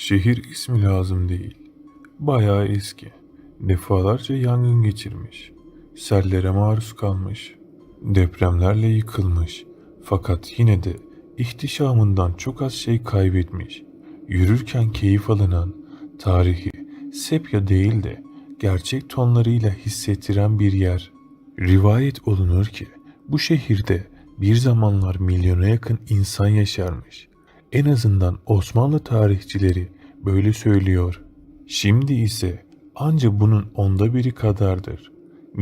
Şehir ismi lazım değil. Bayağı eski. Defalarca yangın geçirmiş. Sellere maruz kalmış. Depremlerle yıkılmış. Fakat yine de ihtişamından çok az şey kaybetmiş. Yürürken keyif alınan, tarihi sepya değil de gerçek tonlarıyla hissettiren bir yer. Rivayet olunur ki bu şehirde bir zamanlar milyona yakın insan yaşarmış. En azından Osmanlı tarihçileri böyle söylüyor. Şimdi ise anca bunun onda biri kadardır.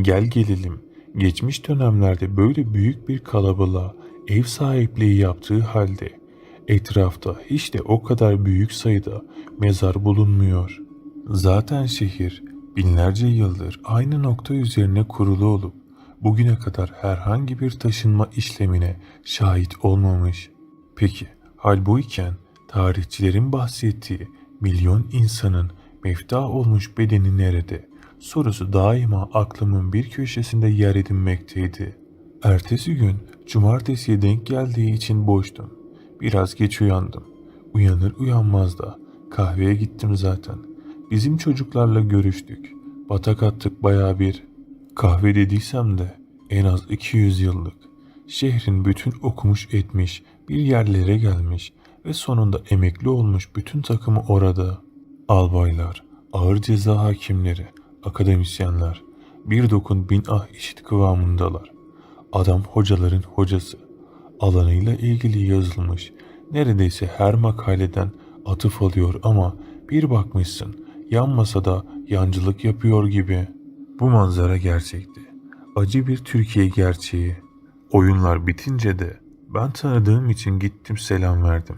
Gel gelelim geçmiş dönemlerde böyle büyük bir kalabalığa ev sahipliği yaptığı halde etrafta hiç de o kadar büyük sayıda mezar bulunmuyor. Zaten şehir binlerce yıldır aynı nokta üzerine kurulu olup bugüne kadar herhangi bir taşınma işlemine şahit olmamış. Peki hal bu iken tarihçilerin bahsettiği milyon insanın mefta olmuş bedeni nerede? Sorusu daima aklımın bir köşesinde yer edinmekteydi. Ertesi gün cumartesiye denk geldiği için boştum. Biraz geç uyandım. Uyanır uyanmaz da kahveye gittim zaten. Bizim çocuklarla görüştük. Batak attık baya bir. Kahve dediysem de en az 200 yıllık. Şehrin bütün okumuş etmiş bir yerlere gelmiş ve sonunda emekli olmuş bütün takımı orada. Albaylar, ağır ceza hakimleri, akademisyenler, bir dokun bin ah işit kıvamındalar. Adam hocaların hocası. Alanıyla ilgili yazılmış. Neredeyse her makaleden atıf alıyor ama bir bakmışsın yan masada yancılık yapıyor gibi. Bu manzara gerçekti. Acı bir Türkiye gerçeği. Oyunlar bitince de ben tanıdığım için gittim selam verdim.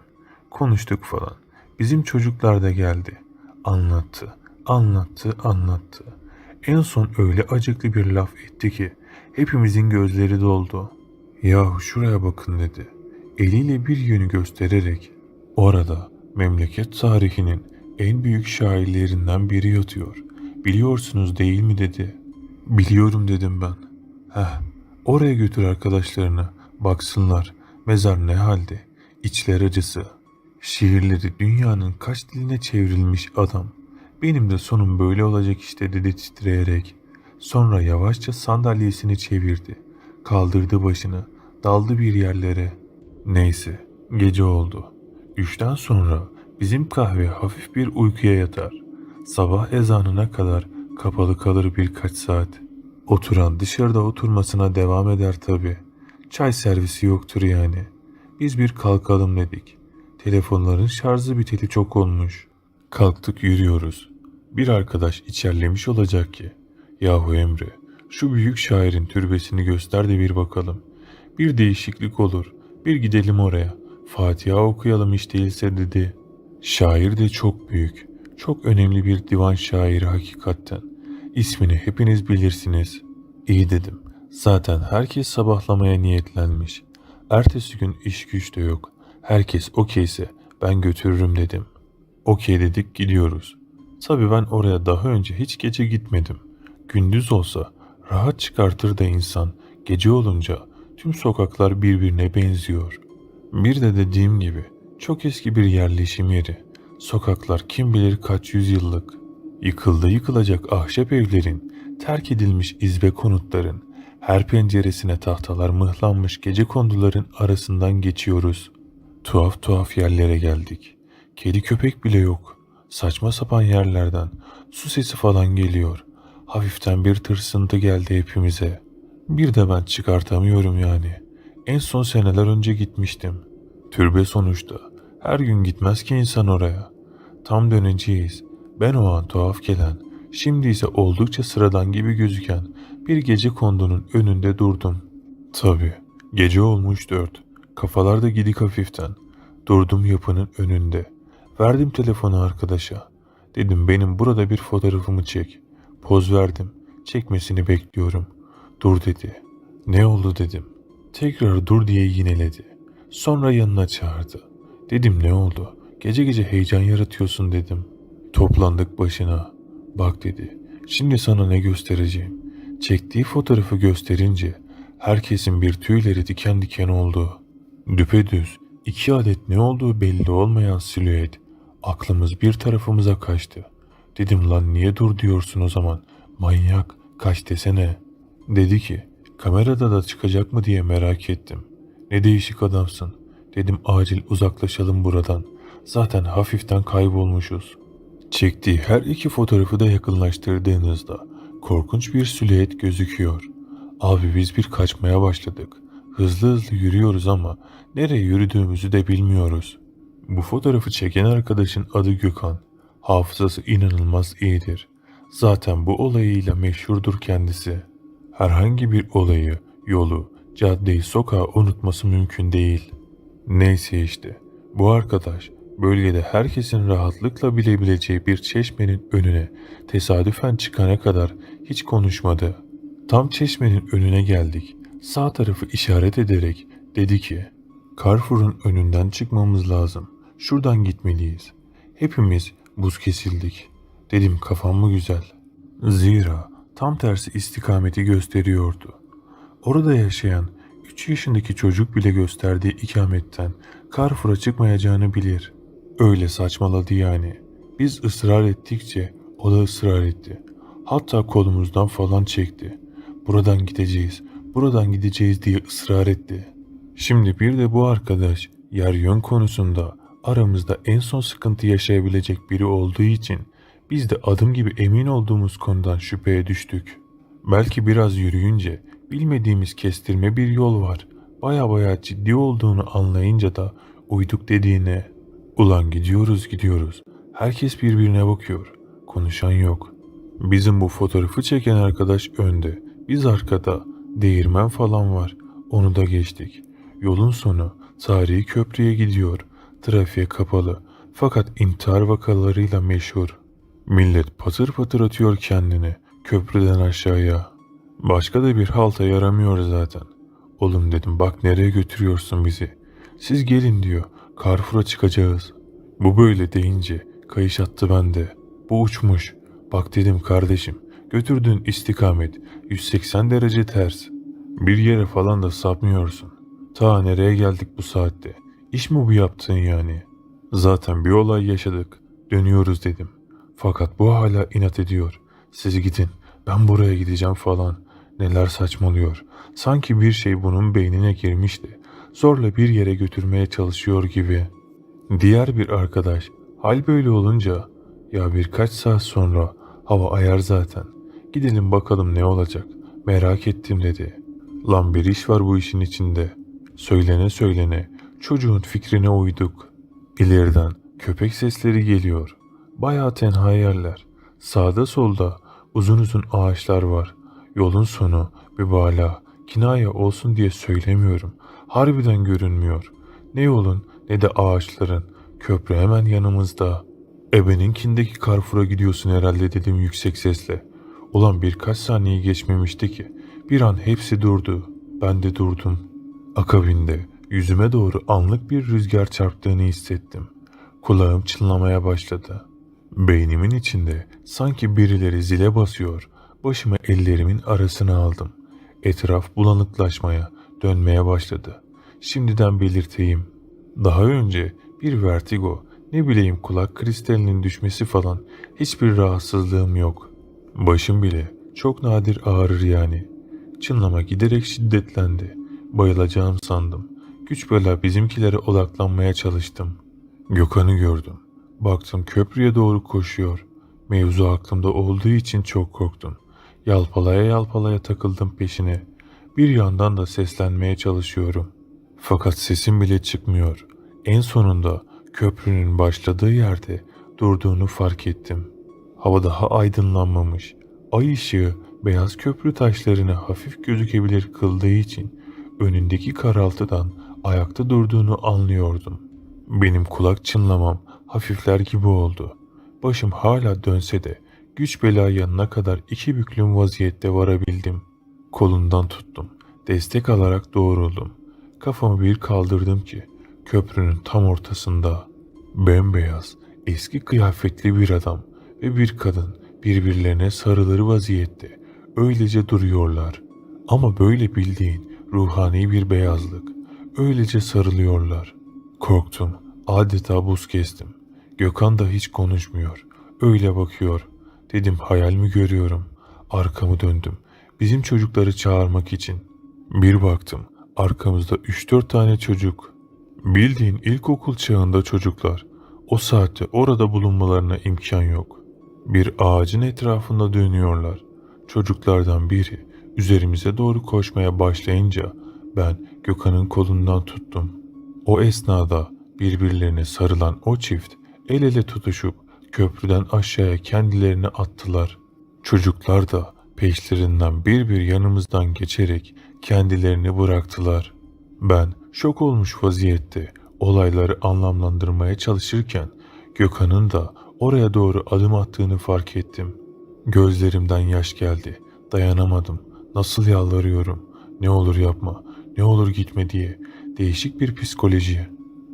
Konuştuk falan. Bizim çocuklar da geldi. Anlattı, anlattı, anlattı. En son öyle acıklı bir laf etti ki hepimizin gözleri doldu. Yahu şuraya bakın dedi. Eliyle bir yönü göstererek orada memleket tarihinin en büyük şairlerinden biri yatıyor. Biliyorsunuz değil mi dedi. Biliyorum dedim ben. Heh, oraya götür arkadaşlarını. Baksınlar mezar ne halde. İçler acısı. Şiirleri dünyanın kaç diline çevrilmiş adam. Benim de sonum böyle olacak işte dedi titreyerek. Sonra yavaşça sandalyesini çevirdi. Kaldırdı başını. Daldı bir yerlere. Neyse gece oldu. Üçten sonra bizim kahve hafif bir uykuya yatar. Sabah ezanına kadar kapalı kalır birkaç saat. Oturan dışarıda oturmasına devam eder tabi. Çay servisi yoktur yani. Biz bir kalkalım dedik. Telefonların şarjı biteli çok olmuş. Kalktık yürüyoruz. Bir arkadaş içerlemiş olacak ki. Yahu Emre, şu büyük şairin türbesini göster de bir bakalım. Bir değişiklik olur. Bir gidelim oraya. Fatiha okuyalım hiç değilse dedi. Şair de çok büyük. Çok önemli bir divan şairi hakikaten. İsmini hepiniz bilirsiniz. İyi dedim. Zaten herkes sabahlamaya niyetlenmiş. Ertesi gün iş güç de yok. Herkes okeyse ben götürürüm dedim. Okey dedik gidiyoruz. Tabii ben oraya daha önce hiç gece gitmedim. Gündüz olsa rahat çıkartır da insan. Gece olunca tüm sokaklar birbirine benziyor. Bir de dediğim gibi çok eski bir yerleşim yeri. Sokaklar kim bilir kaç yüzyıllık. Yıkıldı yıkılacak ahşap evlerin, terk edilmiş izbe konutların, her penceresine tahtalar mıhlanmış gece konduların arasından geçiyoruz. Tuhaf tuhaf yerlere geldik. Kedi köpek bile yok. Saçma sapan yerlerden su sesi falan geliyor. Hafiften bir tırsıntı geldi hepimize. Bir de ben çıkartamıyorum yani. En son seneler önce gitmiştim. Türbe sonuçta. Her gün gitmez ki insan oraya. Tam döneceğiz. Ben o an tuhaf gelen, şimdi ise oldukça sıradan gibi gözüken bir gece kondunun önünde durdum. Tabii, gece olmuş dört. Kafalar da gidik hafiften. Durdum yapının önünde. Verdim telefonu arkadaşa. Dedim benim burada bir fotoğrafımı çek. Poz verdim. Çekmesini bekliyorum. Dur dedi. Ne oldu dedim. Tekrar dur diye yineledi. Sonra yanına çağırdı. Dedim ne oldu? Gece gece heyecan yaratıyorsun dedim. Toplandık başına. Bak dedi. Şimdi sana ne göstereceğim. Çektiği fotoğrafı gösterince herkesin bir tüyleri diken diken oldu. Düpedüz iki adet ne olduğu belli olmayan silüet Aklımız bir tarafımıza kaçtı. Dedim lan niye dur diyorsun o zaman? Manyak kaç desene. Dedi ki kamerada da çıkacak mı diye merak ettim. Ne değişik adamsın. Dedim acil uzaklaşalım buradan. Zaten hafiften kaybolmuşuz. Çektiği her iki fotoğrafı da yakınlaştırdığınızda korkunç bir silüet gözüküyor. Abi biz bir kaçmaya başladık. Hızlı hızlı yürüyoruz ama nereye yürüdüğümüzü de bilmiyoruz. Bu fotoğrafı çeken arkadaşın adı Gökhan. Hafızası inanılmaz iyidir. Zaten bu olayıyla meşhurdur kendisi. Herhangi bir olayı, yolu, caddeyi, sokağı unutması mümkün değil. Neyse işte, bu arkadaş bölgede herkesin rahatlıkla bilebileceği bir çeşmenin önüne tesadüfen çıkana kadar hiç konuşmadı. Tam çeşmenin önüne geldik. Sağ tarafı işaret ederek dedi ki, Carrefour'un önünden çıkmamız lazım. Şuradan gitmeliyiz. Hepimiz buz kesildik. Dedim kafam mı güzel? Zira tam tersi istikameti gösteriyordu. Orada yaşayan 3 yaşındaki çocuk bile gösterdiği ikametten Carrefour'a çıkmayacağını bilir. Öyle saçmaladı yani. Biz ısrar ettikçe o da ısrar etti. Hatta kolumuzdan falan çekti. Buradan gideceğiz, buradan gideceğiz diye ısrar etti. Şimdi bir de bu arkadaş yer yön konusunda aramızda en son sıkıntı yaşayabilecek biri olduğu için biz de adım gibi emin olduğumuz konudan şüpheye düştük. Belki biraz yürüyünce bilmediğimiz kestirme bir yol var. Baya baya ciddi olduğunu anlayınca da uyduk dediğine. Ulan gidiyoruz gidiyoruz. Herkes birbirine bakıyor. Konuşan yok. Bizim bu fotoğrafı çeken arkadaş önde. Biz arkada. Değirmen falan var. Onu da geçtik. Yolun sonu tarihi köprüye gidiyor. Trafiğe kapalı. Fakat intihar vakalarıyla meşhur. Millet patır patır atıyor kendini köprüden aşağıya. Başka da bir halta yaramıyor zaten. Oğlum dedim bak nereye götürüyorsun bizi. Siz gelin diyor. Carrefour'a çıkacağız. Bu böyle deyince kayış attı bende. Bu uçmuş. Bak dedim kardeşim götürdüğün istikamet 180 derece ters. Bir yere falan da sapmıyorsun. Ta nereye geldik bu saatte? İş mi bu yaptığın yani? Zaten bir olay yaşadık. Dönüyoruz dedim. Fakat bu hala inat ediyor. Siz gidin. Ben buraya gideceğim falan. Neler saçmalıyor. Sanki bir şey bunun beynine girmişti. Zorla bir yere götürmeye çalışıyor gibi. Diğer bir arkadaş hal böyle olunca ya birkaç saat sonra hava ayar zaten. Gidelim bakalım ne olacak. Merak ettim dedi. Lan bir iş var bu işin içinde. Söylene söylene çocuğun fikrine uyduk. İleriden köpek sesleri geliyor. Bayağı tenha yerler. Sağda solda uzun uzun ağaçlar var. Yolun sonu mübalağa, kinaye olsun diye söylemiyorum. Harbiden görünmüyor. Ne yolun ne de ağaçların. Köprü hemen yanımızda. Ebeninkindeki Carrefour'a gidiyorsun herhalde dedim yüksek sesle. Ulan birkaç saniye geçmemişti ki. Bir an hepsi durdu. Ben de durdum. Akabinde yüzüme doğru anlık bir rüzgar çarptığını hissettim. Kulağım çınlamaya başladı. Beynimin içinde sanki birileri zile basıyor. Başımı ellerimin arasına aldım. Etraf bulanıklaşmaya, dönmeye başladı. Şimdiden belirteyim. Daha önce bir vertigo, ne bileyim kulak kristalinin düşmesi falan hiçbir rahatsızlığım yok. Başım bile çok nadir ağrır yani. Çınlama giderek şiddetlendi. Bayılacağım sandım. Güç bela bizimkilere odaklanmaya çalıştım. Gökhan'ı gördüm. Baktım köprüye doğru koşuyor. Mevzu aklımda olduğu için çok korktum. Yalpalaya yalpalaya takıldım peşine. Bir yandan da seslenmeye çalışıyorum. Fakat sesim bile çıkmıyor. En sonunda köprünün başladığı yerde durduğunu fark ettim. Hava daha aydınlanmamış. Ay ışığı beyaz köprü taşlarını hafif gözükebilir kıldığı için önündeki karaltıdan ayakta durduğunu anlıyordum. Benim kulak çınlamam hafifler gibi oldu. Başım hala dönse de güç bela yanına kadar iki büklüm vaziyette varabildim. Kolundan tuttum. Destek alarak doğruldum. Kafamı bir kaldırdım ki köprünün tam ortasında bembeyaz, eski kıyafetli bir adam ve bir kadın birbirlerine sarılır vaziyette öylece duruyorlar. Ama böyle bildiğin ruhani bir beyazlık. Öylece sarılıyorlar. Korktum. Adeta buz kestim. Gökhan da hiç konuşmuyor. Öyle bakıyor. Dedim hayal mi görüyorum? Arkamı döndüm. Bizim çocukları çağırmak için. Bir baktım. Arkamızda 3-4 tane çocuk. Bildiğin ilkokul çağında çocuklar. O saatte orada bulunmalarına imkan yok. Bir ağacın etrafında dönüyorlar. Çocuklardan biri üzerimize doğru koşmaya başlayınca ben Gökhan'ın kolundan tuttum. O esnada birbirlerine sarılan o çift el ele tutuşup köprüden aşağıya kendilerini attılar. Çocuklar da peşlerinden bir bir yanımızdan geçerek kendilerini bıraktılar. Ben şok olmuş vaziyette olayları anlamlandırmaya çalışırken Gökhan'ın da oraya doğru adım attığını fark ettim. Gözlerimden yaş geldi. Dayanamadım. Nasıl yalvarıyorum. Ne olur yapma. Ne olur gitme diye. Değişik bir psikoloji.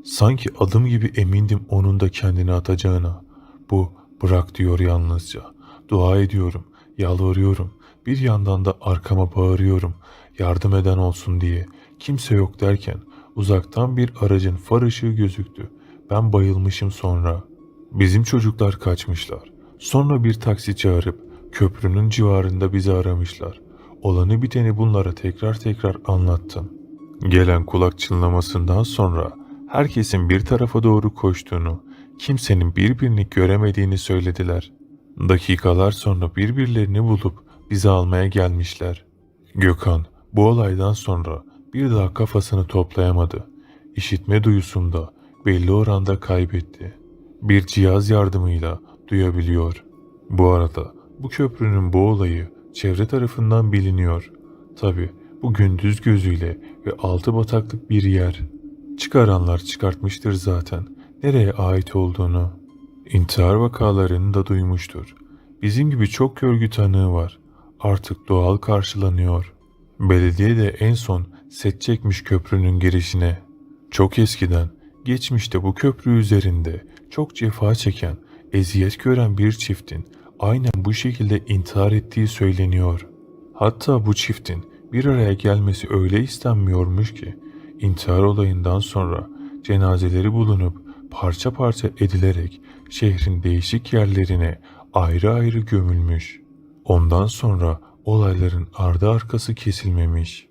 Sanki adım gibi emindim onun da kendini atacağına. Bu bırak diyor yalnızca. Dua ediyorum. Yalvarıyorum. Bir yandan da arkama bağırıyorum. Yardım eden olsun diye. Kimse yok derken uzaktan bir aracın far ışığı gözüktü. Ben bayılmışım sonra. Bizim çocuklar kaçmışlar. Sonra bir taksi çağırıp köprünün civarında bizi aramışlar. Olanı biteni bunlara tekrar tekrar anlattım. Gelen kulak çınlamasından sonra herkesin bir tarafa doğru koştuğunu, kimsenin birbirini göremediğini söylediler. Dakikalar sonra birbirlerini bulup bizi almaya gelmişler. Gökhan bu olaydan sonra bir daha kafasını toplayamadı. İşitme duyusunu da belli oranda kaybetti. Bir cihaz yardımıyla duyabiliyor. Bu arada bu köprünün bu olayı çevre tarafından biliniyor. Tabi bu gündüz gözüyle ve altı bataklık bir yer. Çıkaranlar çıkartmıştır zaten nereye ait olduğunu. İntihar vakalarını da duymuştur. Bizim gibi çok görgü tanığı var. Artık doğal karşılanıyor. Belediye de en son set çekmiş köprünün girişine. Çok eskiden geçmişte bu köprü üzerinde çok cefa çeken, eziyet gören bir çiftin aynen bu şekilde intihar ettiği söyleniyor. Hatta bu çiftin bir araya gelmesi öyle istenmiyormuş ki intihar olayından sonra cenazeleri bulunup parça parça edilerek şehrin değişik yerlerine ayrı ayrı gömülmüş. Ondan sonra olayların ardı arkası kesilmemiş.